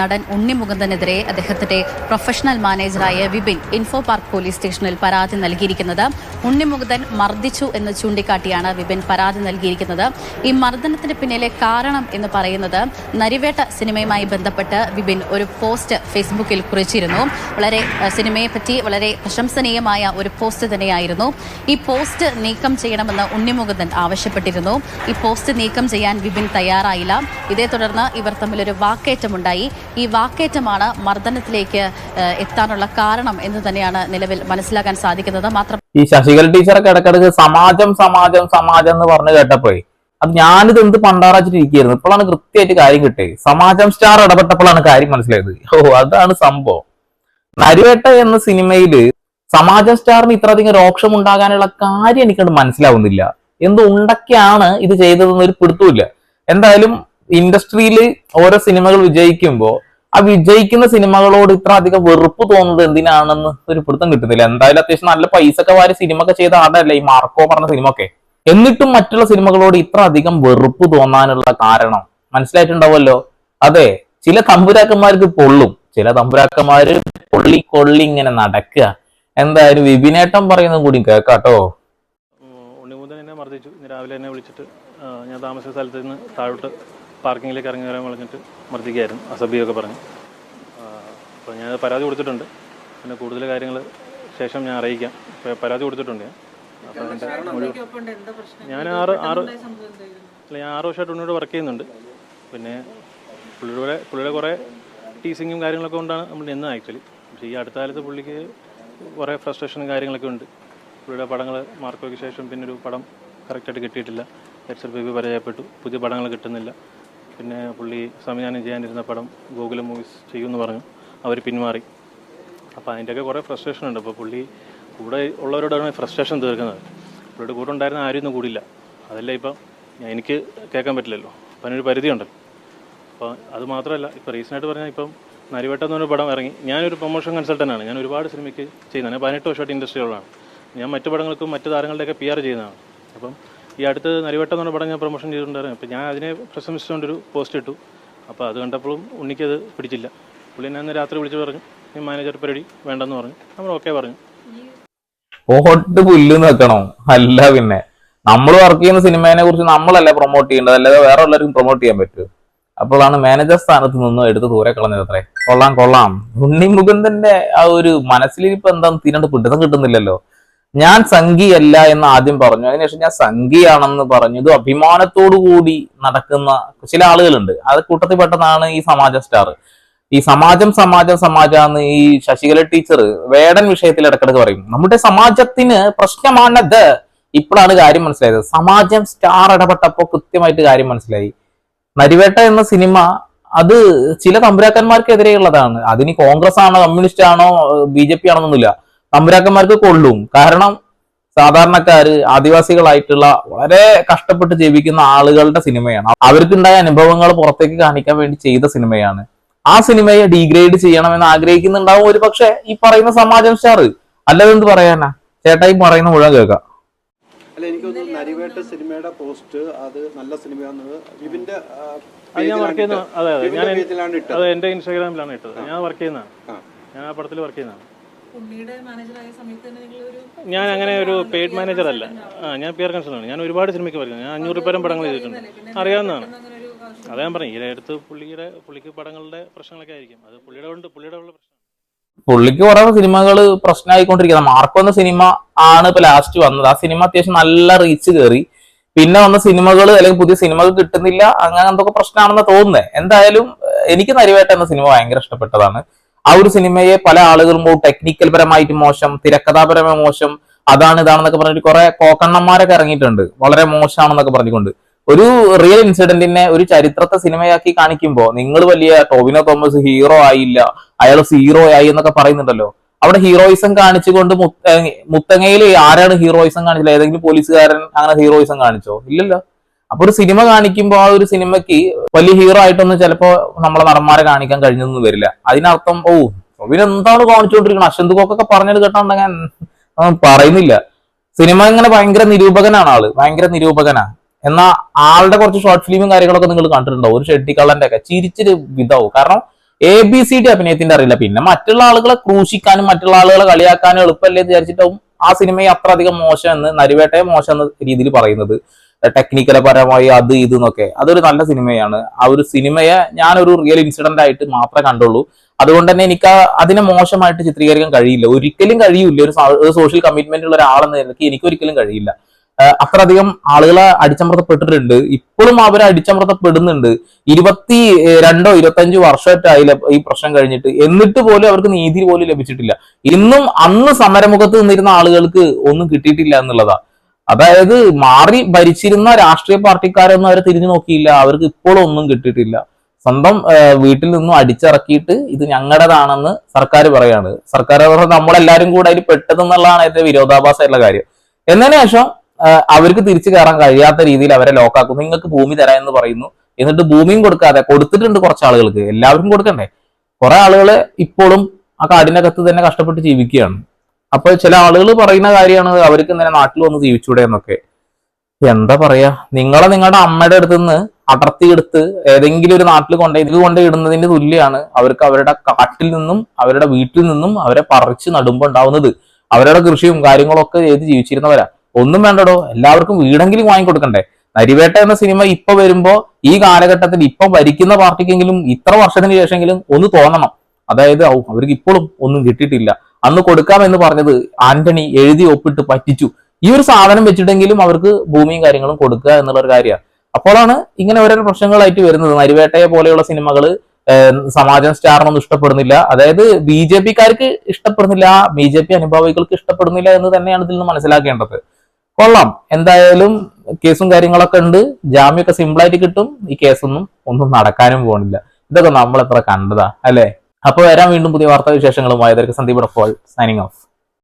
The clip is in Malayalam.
നടൻ ഉണ്ണി മുകുന്ദനെതിരെ അദ്ദേഹത്തിന്റെ പ്രൊഫഷണൽ മാനേജറായ വിപിൻ ഇൻഫോ പാർക്ക് പോലീസ് സ്റ്റേഷനിൽ പരാതി നൽകിയിരിക്കുന്നത്. ഉണ്ണി മുകുന്ദൻ മർദ്ദിച്ചു എന്ന് ചൂണ്ടിക്കാട്ടിയാണ് വിപിൻ പരാതി നൽകിയിരിക്കുന്നത്. ഈ മർദ്ദനത്തിന് പിന്നിലെ കാരണം എന്ന് പറയുന്നത് നരിവേട്ട സിനിമയുമായി ബന്ധപ്പെട്ട് വിപിൻ ഒരു പോസ്റ്റ് ഫേസ്ബുക്കിൽ കുറിച്ചിരുന്നു. വളരെ സിനിമയെ പറ്റി വളരെ പ്രശംസനീയമായ ഒരു പോസ്റ്റ് തന്നെയായിരുന്നു. ഈ പോസ്റ്റ് നീക്കം ചെയ്യണമെന്ന് ഉണ്ണിമുകുന്ദൻ ആവശ്യപ്പെട്ടിരുന്നു. ഈ പോസ്റ്റ് നീക്കം ചെയ്യാൻ വിപിൻ തയ്യാറായില്ല. ഇതേ തുടർന്ന് ഇവർ തമ്മിലൊരു വാക്കേറ്റമുണ്ടായി. ഈ വാക്കേറ്റമാണ് മർദ്ദനത്തിലേക്ക് എത്താനുള്ള കാരണം എന്ന് തന്നെയാണ് നിലവിൽ മനസ്സിലാക്കാൻ സാധിക്കുന്നത്. മാത്രം ഈ ശശികല ടീച്ചറൊക്കെ ഇടക്കിടക്ക് സമാജം സമാജം സമാജം എന്ന് പറഞ്ഞു കേട്ടപ്പോഴേ അത് ഞാനിത് എന്ത് പണ്ടാറാച്ചിട്ടിരിക്കുന്നു ഇപ്പോഴാണ് കൃത്യമായിട്ട് കാര്യം കിട്ടിയത്. സമാജം സ്റ്റാർ ഇടപെട്ടപ്പോഴാണ് കാര്യം മനസ്സിലായത്. ഓ അതാണ് സംഭവം. നരുവേട്ട എന്ന സിനിമയിൽ സമാജം സ്റ്റാറിന് ഇത്രയധികം രോക്ഷം ഉണ്ടാകാനുള്ള കാര്യം എനിക്കത് മനസ്സിലാവുന്നില്ല. എന്ത് ഉണ്ടൊക്കെയാണ് ഇത് ചെയ്തതെന്നൊരു പിടുത്തമില്ല എന്തായാലും ഇൻഡസ്ട്രിയിൽ ഓരോ സിനിമകൾ വിജയിക്കുമ്പോൾ ആ വിജയിക്കുന്ന സിനിമകളോട് ഇത്ര അധികം വെറുപ്പ് തോന്നുന്നത് എന്തിനാണെന്ന് ഒരു പിടുത്തം കിട്ടുന്നില്ല എന്തായാലും അത്യാവശ്യം നല്ല പൈസ ഒക്കെ വാരി സിനിമ ഒക്കെ ചെയ്ത ആടല്ലേ ഈ മാർക്കോ പറഞ്ഞ സിനിമ ഒക്കെ എന്നിട്ടും മറ്റുള്ള സിനിമകളോട് ഇത്ര അധികം വെറുപ്പ് തോന്നാനുള്ള കാരണം മനസ്സിലായിട്ടുണ്ടാവുമല്ലോ? അതെ ചില തമ്പുരാക്കന്മാർക്ക് പൊള്ളും. ചില തമ്പുരാക്കന്മാര് പൊള്ളി കൊള്ളി ഇങ്ങനെ നടക്കുക. എന്തായാലും വിപിനേട്ടം പറയുന്നതും കൂടി കേക്കാട്ടോ ഉണ്ണിമുതൻ എന്നെ മർദ്ദിച്ചു. രാവിലെ എന്നെ വിളിച്ചിട്ട് ഞാൻ താമസിച്ച സ്ഥലത്ത് നിന്ന് താഴോട്ട് പാർക്കിങ്ങിലേക്ക് ഇറങ്ങി വരാൻ പറഞ്ഞിട്ട് മർദ്ദിക്കുകയായിരുന്നു. അസഭ്യമൊക്കെ പറഞ്ഞു. അപ്പോൾ ഞാൻ പരാതി കൊടുത്തിട്ടുണ്ട്. പിന്നെ കൂടുതൽ കാര്യങ്ങൾ ശേഷം ഞാൻ അറിയിക്കാം. പരാതി കൊടുത്തിട്ടുണ്ട്. ഞാൻ അപ്പോൾ ഞാൻ ആറ് ആറ് അല്ല ഞാൻ ആറ് വർഷമായിട്ട് ഉണ്ണിയോട് വർക്ക് ചെയ്യുന്നുണ്ട്. പിന്നെ പുള്ളിയുടെ പുള്ളിയുടെ കുറേ ടീസിങ്ങും കാര്യങ്ങളൊക്കെ കൊണ്ടാണ് നമ്മൾ നിന്നത് ആക്ച്വലി പക്ഷേ ഈ അടുത്ത കാലത്ത് പുള്ളിക്ക് കുറേ ഫ്രസ്ട്രേഷനും കാര്യങ്ങളൊക്കെ ഉണ്ട്. പുള്ളിയുടെ പടങ്ങൾ മാർക്കോയ്ക്ക് ശേഷം പിന്നെ ഒരു പടം കറക്റ്റായിട്ട് കിട്ടിയിട്ടില്ല. എക്സൽ ബേബി പരാജയപ്പെട്ടു. പുതിയ പടങ്ങൾ കിട്ടുന്നില്ല. പിന്നെ പുള്ളി സംവിധാനം ചെയ്യാനിരുന്ന പടം ഗൂഗിൾ മൂവീസ് ചെയ്യുമെന്ന് പറഞ്ഞു. അവർ പിന്മാറി. അപ്പോൾ അതിന്റെയൊക്കെ കുറേ ഫ്രസ്ട്രേഷൻ ഉണ്ട്. അപ്പോൾ പുള്ളി കൂടെ ഉള്ളവരോടാണ് ഫ്രസ്ട്രേഷൻ തീർക്കുന്നത്. പുള്ളിയുടെ കൂടെ ഉണ്ടായിരുന്ന ആരും ഒന്നും കൂടിയില്ല. അതല്ല ഇപ്പം എനിക്ക് കേൾക്കാൻ പറ്റില്ലല്ലോ. അപ്പം അതിനൊരു പരിധിയുണ്ടല്ലോ അപ്പോൾ അത് മാത്രമല്ല ഇപ്പോൾ റീസെന്റായിട്ട് പറഞ്ഞാൽ ഇപ്പം നരിവട്ടം എന്ന് പറഞ്ഞ പടം ഇറങ്ങി. ഞാനൊരു പ്രൊമോഷൻ കൺസൾട്ടന്റാണ് ഞാൻ ഒരുപാട് സിനിമയ്ക്ക് ചെയ്യുന്നതാണ്. പതിനെട്ട് വർഷമായിട്ട് ഇൻഡസ്ട്രിയുള്ളതാണ് ഞാൻ മറ്റു പടങ്ങൾക്കും മറ്റു താരങ്ങളുടെയൊക്കെ പി ആർ ചെയ്യുന്നതാണ്. അപ്പം ഈ അടുത്ത് നരിവട്ടം എന്ന് പറഞ്ഞ പ്രൊമോഷൻ ചെയ്തിട്ടുണ്ടായിരുന്നു. അപ്പോൾ ഞാൻ അതിനെ പ്രശംസിച്ചുകൊണ്ടൊരു പോസ്റ്റ് ഇട്ടു. അപ്പോൾ അത് കണ്ടപ്പോഴും ഉണ്ണിക്കത് പിടിച്ചില്ല. പുള്ളി ഞാൻ രാത്രി വിളിച്ച് പറഞ്ഞു ഈ മാനേജർ പരിപാടി വേണ്ടെന്ന് പറഞ്ഞു. നമ്മൾ ഓക്കെ പറഞ്ഞു. ഓട്ട് പുല്ല് നിൽക്കണോ? അല്ല പിന്നെ. നമ്മൾ വർക്ക് ചെയ്യുന്ന സിനിമയെ കുറിച്ച് നമ്മളല്ല പ്രൊമോട്ട് ചെയ്യേണ്ടത്? അല്ലാതെ വേറെ ഉള്ളവർക്കും പ്രൊമോട്ട് ചെയ്യാൻ പറ്റുമോ? അപ്പോഴാണ് മാനേജർ സ്ഥാനത്ത് നിന്ന് എടുത്ത് ദൂരെ കളഞ്ഞത് അത്രേ കൊള്ളാം കൊള്ളാം. ഉണ്ണി മുകുന്ദന്റെ ആ ഒരു മനസ്സിലിരിപ്പ് എന്താന്ന് തീരണ്ട് പിടുത്തം കിട്ടുന്നില്ലല്ലോ. ഞാൻ സംഘിയല്ല എന്ന് ആദ്യം പറഞ്ഞു. അതിനുശേഷം ഞാൻ സംഘിയാണെന്ന് പറഞ്ഞു. ഇത് അഭിമാനത്തോടു കൂടി നടക്കുന്ന ചില ആളുകളുണ്ട്. അത് കൂട്ടത്തിൽ പെട്ടെന്നാണ് ഈ സമാജ സ്റ്റാർ. ഈ സമാജം സമാജം സമാജാന്ന് ഈ ശശികല ടീച്ചർ വേടൻ വിഷയത്തിൽ ഇടക്കിടക്ക് പറയും. നമ്മുടെ സമാജത്തിന് പ്രശ്നമാണത്. ഇപ്പോഴാണ് കാര്യം മനസ്സിലായത്. സമാജം സ്റ്റാർ ഇടപെട്ടപ്പോ കൃത്യമായിട്ട് കാര്യം മനസ്സിലായി. നരിവേട്ട എന്ന സിനിമ അത് ചില തമ്പുരാക്കന്മാർക്കെതിരെയുള്ളതാണ്. അതിന് കോൺഗ്രസ് ആണോ കമ്മ്യൂണിസ്റ്റ് ആണോ ബി ജെ പി ആണെന്നൊന്നുമില്ല. തമ്പുരാക്കന്മാർക്ക് കൊള്ളും. കാരണം സാധാരണക്കാര് ആദിവാസികളായിട്ടുള്ള വളരെ കഷ്ടപ്പെട്ട് ജീവിക്കുന്ന ആളുകളുടെ സിനിമയാണ്. അവർക്കുണ്ടായ അനുഭവങ്ങൾ പുറത്തേക്ക് കാണിക്കാൻ വേണ്ടി ചെയ്ത സിനിമയാണ്. ആ സിനിമയെ ഡീഗ്രേഡ് ചെയ്യണമെന്ന് ആഗ്രഹിക്കുന്നുണ്ടാവും ഒരു പക്ഷെ ഈ പറയുന്ന സമാജം സ്റ്റാർ അല്ലതെന്ത് പറയാനാ? ചേട്ടായി പറയുന്ന മുഴുവൻ കേൾക്കാം. അല്ല എനിക്ക് തോന്നുന്നു നരിവേട്ട സിനിമയുടെ പോസ്റ്റ് അത് നല്ല സിനിമയാണെന്നത് വിപിന്റെ ഞാൻ വർക്ക് ചെയ്യുന്ന അതെ അതെ. ഞാൻ അതെ എന്റെ ഇട്ടത്. അത് എന്റെ ഇൻസ്റ്റാഗ്രാമിലാണ് ഇട്ടത്. ഞാൻ വർക്ക് ചെയ്യുന്നതാണ്. ഞാൻ ആ പടത്തിൽ വർക്ക് ചെയ്യുന്നതാണ്. ഉണ്ണിയുടെ മാനേജറായ സമയത്ത് തന്നെ നിങ്ങൾ ഒരു ഞാൻ അങ്ങനെ ഒരു പെയ്ഡ് മാനേജർ അല്ല. ആ ഞാൻ പി ആർ കൺസൾട്ടാണ് ഞാൻ ഒരുപാട് സിനിമയ്ക്ക് പറയുന്നത് ഞാൻ അഞ്ഞൂറ് പേരും പടങ്ങൾ ചെയ്തിട്ടുണ്ട്. അറിയാവുന്നതാണ്. അത് അതാ ഞാൻ പറഞ്ഞു. ഈ അടുത്ത് പുള്ളിയുടെ പുള്ളിക്ക് പടങ്ങളുടെ പ്രശ്നങ്ങളൊക്കെ ആയിരിക്കും. അത് പുള്ളിയുടെ കൊണ്ട് പുള്ളിയുടെ ഉള്ള പ്രശ്നം പുള്ളിക്ക് കുറെ സിനിമകൾ പ്രശ്നമായിക്കൊണ്ടിരിക്കുന്നത് മാർക്കോ എന്ന സിനിമ ആണ് ഇപ്പൊ ലാസ്റ്റ് വന്നത്. ആ സിനിമ അത്യാവശ്യം നല്ല റീച്ച് കയറി പിന്നെ വന്ന സിനിമകൾ അല്ലെങ്കിൽ പുതിയ സിനിമകൾ കിട്ടുന്നില്ല. അങ്ങനെ എന്തൊക്കെ പ്രശ്നമാണെന്ന് തോന്നുന്നത് എന്തായാലും എനിക്ക് നരിവേട്ട എന്ന സിനിമ ഭയങ്കര ഇഷ്ടപ്പെട്ടതാണ്. ആ ഒരു സിനിമയെ പല ആളുകളും ടെക്നിക്കൽ പരമായിട്ട് മോശം തിരക്കഥാപരമായ മോശം അതാണ് ഇതാണെന്നൊക്കെ പറഞ്ഞിട്ട് കുറെ കോക്കണ്ണന്മാരൊക്കെ ഇറങ്ങിയിട്ടുണ്ട്. വളരെ മോശമാണെന്നൊക്കെ പറഞ്ഞുകൊണ്ട് ഒരു റിയൽ ഇൻസിഡന്റിനെ ഒരു ചരിത്രത്തെ സിനിമയാക്കി കാണിക്കുമ്പോൾ നിങ്ങൾ വലിയ ടോവിനോ തോമസ് ഹീറോ ആയില്ല അയാൾ സീറോ ആയി എന്നൊക്കെ പറയുന്നുണ്ടല്ലോ. അവിടെ ഹീറോയിസം കാണിച്ചുകൊണ്ട് മുത്ത- മുത്തങ്ങയിൽ ആരാണ് ഹീറോയിസം കാണിച്ചില്ല ഏതെങ്കിലും പോലീസുകാരൻ അങ്ങനെ ഹീറോയിസം കാണിച്ചോ? ഇല്ലല്ലോ. അപ്പൊ ഒരു സിനിമ കാണിക്കുമ്പോൾ ആ ഒരു സിനിമയ്ക്ക് വലിയ ഹീറോ ആയിട്ടൊന്നും ചിലപ്പോ നമ്മളെ നടന്മാരെ കാണിക്കാൻ കഴിഞ്ഞൊന്നും വരില്ല. അതിനർത്ഥം ഓ എന്താണ് കാണിച്ചുകൊണ്ടിരിക്കുന്നത് അശ്വന്ത് കോക്കൊക്കെ പറഞ്ഞത് കേട്ടോണ്ടെങ്കിൽ പറയുന്നില്ല. സിനിമ ഇങ്ങനെ ഭയങ്കര നിരൂപകനാണ് ആൾ. ഭയങ്കര നിരൂപകനാ. എന്നാ ആളുടെ കുറച്ച് ഷോർട്ട് ഫിലിമും കാര്യങ്ങളൊക്കെ നിങ്ങൾ കണ്ടിട്ടുണ്ടാവും. ഒരു ഷെട്ടിക്കള്ളന്റെ ഒക്കെ ചിരിച്ചിട്ട് വിധാവും കാരണം എ ബി സി ഡി അഭിനയത്തിന്റെ അറിയില്ല. പിന്നെ മറ്റുള്ള ആളുകളെ ക്രൂശിക്കാനും മറ്റുള്ള ആളുകളെ കളിയാക്കാനും എളുപ്പമല്ലേ വിചാരിച്ചിട്ടാവും ആ സിനിമയെ അത്ര അധികം മോശം എന്ന് നരിവേട്ടയെ മോശം എന്ന രീതിയിൽ പറയുന്നത്. ടെക്നിക്കൽ പരമായി അത് ഇത് എന്നൊക്കെ. അതൊരു നല്ല സിനിമയാണ്. ആ ഒരു സിനിമയെ ഞാനൊരു റിയൽ ഇൻസിഡന്റ് ആയിട്ട് മാത്രമേ കണ്ടുള്ളൂ. അതുകൊണ്ട് തന്നെ എനിക്ക് അതിനെ മോശമായിട്ട് ചിത്രീകരിക്കാൻ കഴിയില്ല. ഒരിക്കലും കഴിയില്ല. ഒരു സോഷ്യൽ കമ്മിറ്റ്മെന്റ് ഉള്ള ഒരാളെന്ന നിലയ്ക്ക് എനിക്ക് ഒരിക്കലും കഴിയില്ല. അത്രയധികം ആളുകളെ അടിച്ചമർത്തപ്പെട്ടിട്ടുണ്ട്. ഇപ്പോഴും അവർ അടിച്ചമർത്തപ്പെടുന്നുണ്ട്. ഇരുപത്തി രണ്ടോ ഇരുപത്തഞ്ചോ വർഷമായിട്ടായില്ല ഈ പ്രശ്നം കഴിഞ്ഞിട്ട്. എന്നിട്ട് പോലും അവർക്ക് നീതി പോലും ലഭിച്ചിട്ടില്ല. ഇന്നും അന്ന് സമരമുഖത്ത് നിന്നിരുന്ന ആളുകൾക്ക് ഒന്നും കിട്ടിയിട്ടില്ല എന്നുള്ളതാ. അതായത് മാറി ഭരിച്ചിരുന്ന രാഷ്ട്രീയ പാർട്ടിക്കാരൊന്നും അവരെ തിരിഞ്ഞു നോക്കിയില്ല. അവർക്ക് ഇപ്പോഴും ഒന്നും കിട്ടിയിട്ടില്ല. സ്വന്തം വീട്ടിൽ നിന്നും അടിച്ചിറക്കിയിട്ട് ഇത് ഞങ്ങളുടേതാണെന്ന് സർക്കാർ പറയാണ്. സർക്കാർ പറഞ്ഞാൽ നമ്മളെല്ലാരും കൂടെ അതിൽ പെട്ടതെന്നുള്ളതാണ് ഏറ്റവും വിരോധാഭാസമായിട്ടുള്ള കാര്യം. എന്നതിന് ശേഷം അവർക്ക് തിരിച്ചു കയറാൻ കഴിയാത്ത രീതിയിൽ അവരെ ലോക്കാക്കും നിങ്ങൾക്ക് ഭൂമി തരാം എന്ന് പറയുന്നു. എന്നിട്ട് ഭൂമിയും കൊടുക്കാതെ കൊടുത്തിട്ടുണ്ട് കുറച്ച് ആളുകൾക്ക്. എല്ലാവർക്കും കൊടുക്കണ്ടേ? കുറെ ആളുകൾ ഇപ്പോഴും ആ കാടിനകത്ത് തന്നെ കഷ്ടപ്പെട്ട് ജീവിക്കുകയാണ്. അപ്പൊ ചില ആളുകൾ പറയുന്ന കാര്യമാണ് അവർക്ക് ഇങ്ങനെ നാട്ടിൽ വന്ന് ജീവിച്ചൂടെ എന്നൊക്കെ. എന്താ പറയാ? നിങ്ങളെ നിങ്ങളുടെ അമ്മയുടെ അടുത്ത് നിന്ന് അടർത്തിയെടുത്ത് ഏതെങ്കിലും ഒരു നാട്ടിൽ കൊണ്ട് ഇത് കൊണ്ട് ഇടുന്നതിന്റെ തുല്യമാണ് അവർക്ക് അവരുടെ കാട്ടിൽ നിന്നും അവരുടെ വീട്ടിൽ നിന്നും അവരെ പറിച്ച് നടുമ്പോ ഉണ്ടാവുന്നത്. അവരുടെ കൃഷിയും കാര്യങ്ങളൊക്കെ ചെയ്ത് ജീവിച്ചിരുന്നവരാ. ഒന്നും വേണ്ടടോ എല്ലാവർക്കും വീടെങ്കിലും വാങ്ങിക്കൊടുക്കണ്ടേ? നരിവേട്ട എന്ന സിനിമ ഇപ്പൊ വരുമ്പോ ഈ കാലഘട്ടത്തിൽ ഇപ്പൊ ഭരിക്കുന്ന പാർട്ടിക്കെങ്കിലും ഇത്ര വർഷത്തിന് ശേഷമെങ്കിലും ഒന്ന് തോന്നണം. അതായത് അവർക്ക് ഇപ്പോഴും ഒന്നും കിട്ടിയിട്ടില്ല. അന്ന് കൊടുക്കാമെന്ന് പറഞ്ഞത് ആന്റണി എഴുതി ഒപ്പിട്ട് പറ്റിച്ചു. ഈ ഒരു സാധനം വെച്ചിട്ടെങ്കിലും അവർക്ക് ഭൂമിയും കാര്യങ്ങളും കൊടുക്കുക എന്നുള്ള ഒരു കാര്യമാണ്. അപ്പോഴാണ് ഇങ്ങനെ ഓരോ പ്രശ്നങ്ങളായിട്ട് വരുന്നത്. നരിവേട്ടയെ പോലെയുള്ള സിനിമകൾ സമാജം സ്റ്റാറിനൊന്നും ഇഷ്ടപ്പെടുന്നില്ല. അതായത് ബി ജെ പിക്കാർക്ക് ഇഷ്ടപ്പെടുന്നില്ല ബി ജെ പി അനുഭാവികൾക്ക് ഇഷ്ടപ്പെടുന്നില്ല എന്ന് തന്നെയാണ് ഇതിൽ നിന്ന് മനസ്സിലാക്കേണ്ടത്. കൊള്ളാം. എന്തായാലും കേസും കാര്യങ്ങളൊക്കെ ഉണ്ട്. ജാമ്യമൊക്കെ സിമ്പിളായിട്ട് കിട്ടും. ഈ കേസൊന്നും ഒന്നും നടക്കാനും പോകണില്ല ഇതൊക്കെ നമ്മൾ എത്ര കണ്ടതാ അല്ലെ? അപ്പൊ വരാം വീണ്ടും പുതിയ വാർത്താ വിശേഷങ്ങളുമായി സന്ദീപ് ഡപ്പോൾ സൈനിങ് ഓഫ്